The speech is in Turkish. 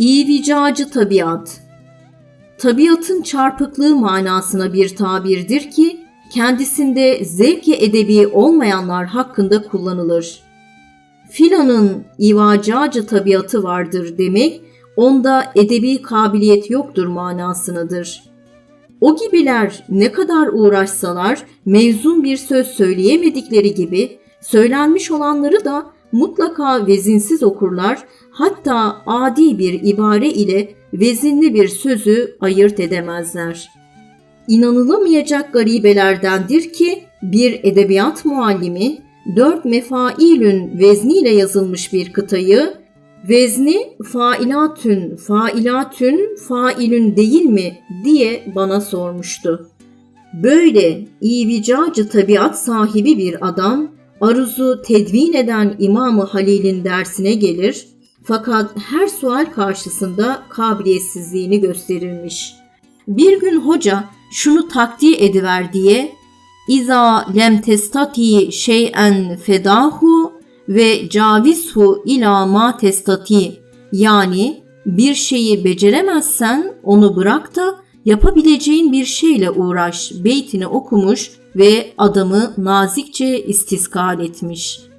İvicacı tabiat Tabiatın çarpıklığı manasına bir tabirdir ki kendisinde zevki edebi olmayanlar hakkında kullanılır. Filanın ivacacı tabiatı vardır demek onda edebi kabiliyet yoktur manasınadır. O gibiler ne kadar uğraşsalar mevzun bir söz söyleyemedikleri gibi söylenmiş olanları da mutlaka vezinsiz okurlar hatta adi bir ibare ile vezinli bir sözü ayırt edemezler. İnanılamayacak garibelerdendir ki bir edebiyat muallimi dört mefailün vezniyle yazılmış bir kıtayı vezni failatün, failatün, failün değil mi diye bana sormuştu. Böyle ivicacı tabiat sahibi bir adam aruzu tedvin eden İmam-ı Halil'in dersine gelir fakat her sual karşısında kabiliyetsizliğini gösterirmiş. Bir gün hoca şunu takdir ediver diye İza lem testati şey'en fedahu ve cavizhu ila ma testati yani bir şeyi beceremezsen onu bırak da yapabileceğin bir şeyle uğraş beytini okumuş ve adamı nazikçe istiskal etmiş.